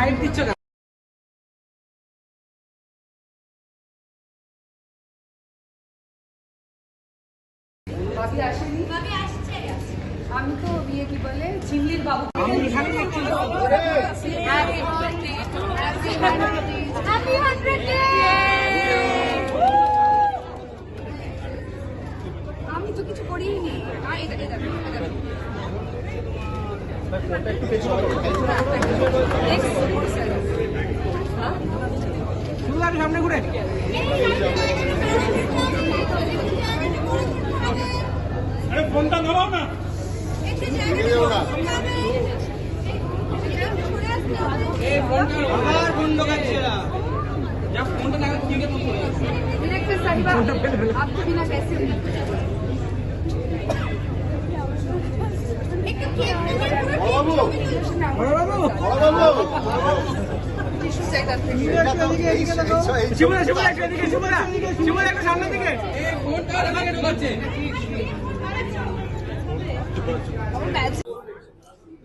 Side দিচ্ছ কেন? আমি তো বিয়ে কি বলে ঝিমলির বাবু এখানে দেখছি হ্যাপি হান্ড্রেড ডে আমি তো কিছু করিনি আর এটা এটা এটা দেখো। Next, four seven. হ্যাঁ? শুধু আমি সামনে ঘুরে আরে ফোনটা ধরাও না আবার ফোন ঢোকাচ্ছে এরা। যা ফোনটা না কিনে ফোন করে Director साहिबा, आपको बिना पैसे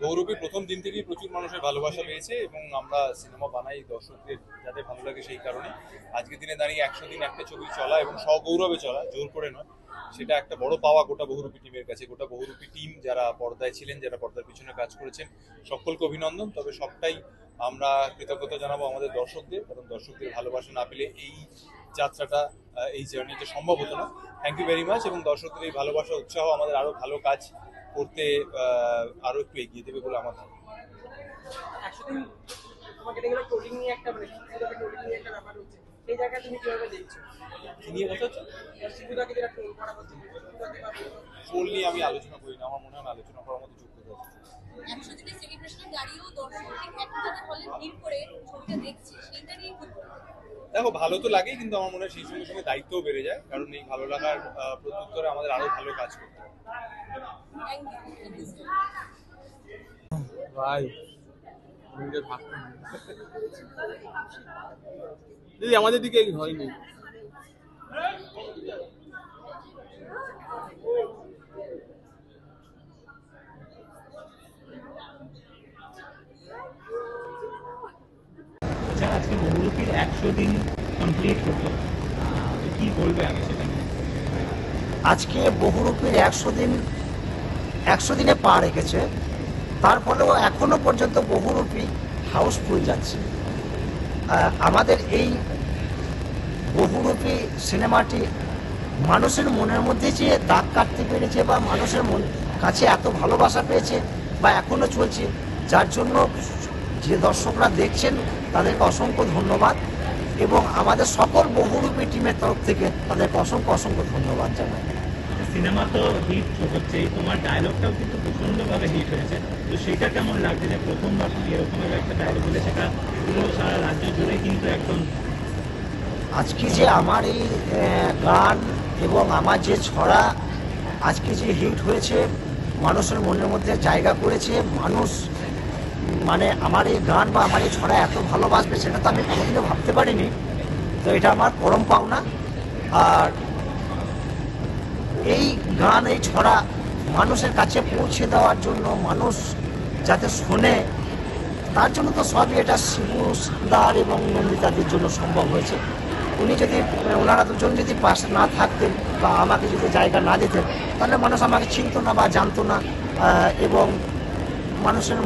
গৌরবী প্রথম দিন থেকেই প্রচুর মানুষের ভালোবাসা পেয়েছে এবং আমরা সিনেমা বানাই, দর্শকদের যাতে ভালো লাগে সেই কারণে আজকের দিনে দাঁড়িয়ে একশো দিন একটা ছবি চলা এবং সগৌরবে চলা, জোর করে নয়। সেটা একটা বড় পাওয়া গোটা বহুরূপী টিমের কাছে। গোটা বহুরূপী টিম যারা পর্দায় ছিলেন, যারা পর্দার পিছনে কাজ করেছেন, সকলকে অভিনন্দন। তবে সবটাই আমরা কৃতজ্ঞতা জানাব আমাদের দর্শকদের, কারণ দর্শকদের ভালোবাসা না পেলে এই যাত্রাটা এই জার্নিটা সম্ভব হতো না। থ্যাংক ইউ ভেরি মাচ এবং দর্শকদের এই ভালোবাসা, উৎসাহ আমাদের আরও ভালো কাজ করতে আরও একটু এগিয়ে দেবে বলে আমার ধারণা। তোমাকে ট্রোলিং নিয়ে একটা মানে একটা ব্যাপার হচ্ছে। সেই জায়গায় তুমি কীভাবে দেখছ? কি নিয়ে কথা হচ্ছে শিবুদাকে যেটা ট্রোল করা হচ্ছে ট্রোল নিয়ে আমি আলোচনা করি না আমার মনে হয় আলোচনা করার মতো যোগ্যতা আছে একশো দিনের সেলিব্রেশনে দাঁড়িয়েও দর্শকরা একসাথে হলে ভিড় করে ছবিটা দেখছে সেইটা নিয়ে কি দেখো ভালো তো লাগেই কিন্তু আমার মনে হয় সেই সঙ্গে সঙ্গে দায়িত্বও বেড়ে যায় কারণ এই ভালো লাগার প্রত্যুত্তরে আমাদের আরও ভালো কাজ করতে হবে। ভাই দিদি আমাদের দিকে হয়নি আচ্ছা আজকে বহুরূপীর একশো দিন কমপ্লিট হতো। কি বলবে আমি সেটা আজকে বহুরূপীর একশো দিন একশো দিনে পা রেখেছে। তার ফলেও এখনও পর্যন্ত বহুরূপী হাউসফুল যাচ্ছে। আমাদের এই বহুরূপী সিনেমাটি মানুষের মনের মধ্যে যে দাগ কাটতে পেরেছে বা মানুষের মন কাছে এত ভালোবাসা পেয়েছে বা এখনও চলছে, যার জন্য যে দর্শকরা দেখছেন তাদেরকে অসংখ্য ধন্যবাদ এবং আমাদের সকল বহুরূপী টিমের তরফ থেকে তাদেরকে অসংখ্য অসংখ্য ধন্যবাদ জানাই। সিনেমা তো হিট হচ্ছে, তোমার ডায়লগটাও কিন্তু প্রচন্ডভাবে হিট হয়েছে। তো সেটা কেমন লাগছে যে প্রথমবার তুমি এরকম একটা ডায়লগ বলে সেটা পুরো সারা রাজ্য জুড়ে কিন্তু একদম আজকে যে আমার এই গান এবং আমার যে ছড়া আজকে যে হিট হয়েছে, মানুষের মনের মধ্যে জায়গা করেছে, মানুষ মানে আমার এই গান বা আমার এই ছড়া এত ভালোবাসবে, সেটা তো আমি কোনোদিনও ভাবতে পারিনি। তো এটা আমার পরম পাওনা। আর এই গান, এই ছড়া মানুষের কাছে পৌঁছে দেওয়ার জন্য মানুষ যাতে শোনে, তার জন্য তো সবই এটা শিবু, সান্দার এবং নন্দিতাদের জন্য সম্ভব হয়েছে। উনি যদি, ওনারা দুজন যদি পাশে না থাকতেন বা আমাকে যদি জায়গা না দিতেন, তাহলে মানুষ আমাকে চিনতো না বা জানতো না এবং মানুষের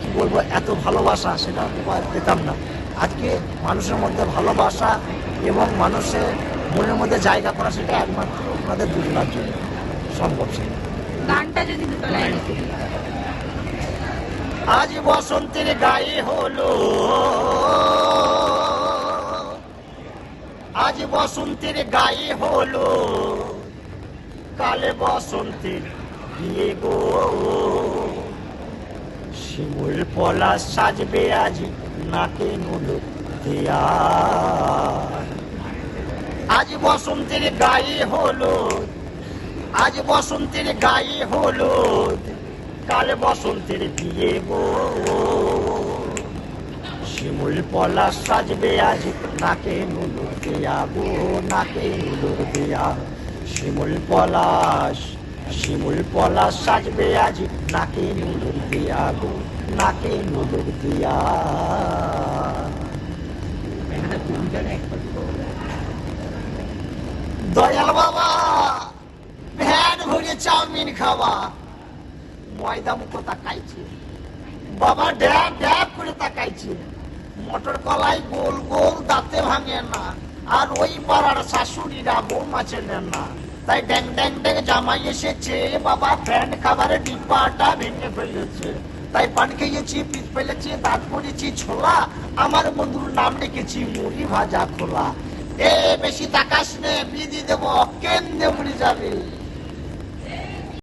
কি বলব, এত ভালোবাসা সেটা পেতাম না। আজকে মানুষের মধ্যে ভালোবাসা এবং মানুষের মনের মধ্যে জায়গা করা সেটা একমাত্র ওনাদের দুজনের জন্য সম্ভব ছিল। গানটা যদি দুটো লাইন আজ বসন্তের গায়ে হলো। আজ বসন্তের গায়ে হলো। কালে বসন্তের বিয়ে গো। শিমুল পলাশ সাজবে আজ নাকে নুলো দেয়া। আজ বসন্তের গায়ে হলো আজ বসন্তের গায়ে হলো কাল বসন্তের বিয়ে গো শিমুল পলাশ সাজবে আজ, নাকে নুলুর দেয়া গো নাকে নুলুর দেয়া। শিমুল পলাশ, শিমুল পলা সাজবে আজ, নাকে নুদুর দিয়া গো নাকে নুদুর দিয়া। দয়াল বাবা, ভ্যান ভরে চাউমিন খাওয়া। ময়দা মুখো তাকাইছে। বাবা ড্যাব ড্যাব করে তাকাইছে। মটর কলাই গোল গোল দাঁতে ভাঙে না। আর ওই পাড়ার শাশুড়িরা বৌমা চেনেন না। তাই ড্যাং ড্যাং ড্যাং জামাই এসেছে। বাবা ফ্যান খাবারের ডিব্বাটা ভেঙে ফেলেছে। তাই পান খেয়েছি, পিস ফেলেছি, দাঁত পড়েছি ছোলা। আমার বন্ধুর নাম রেখেছি, মুড়ি ভাজা, খোলা। এ বেশি তাকাস নে বিধি দেবো কেন মরে যাবে।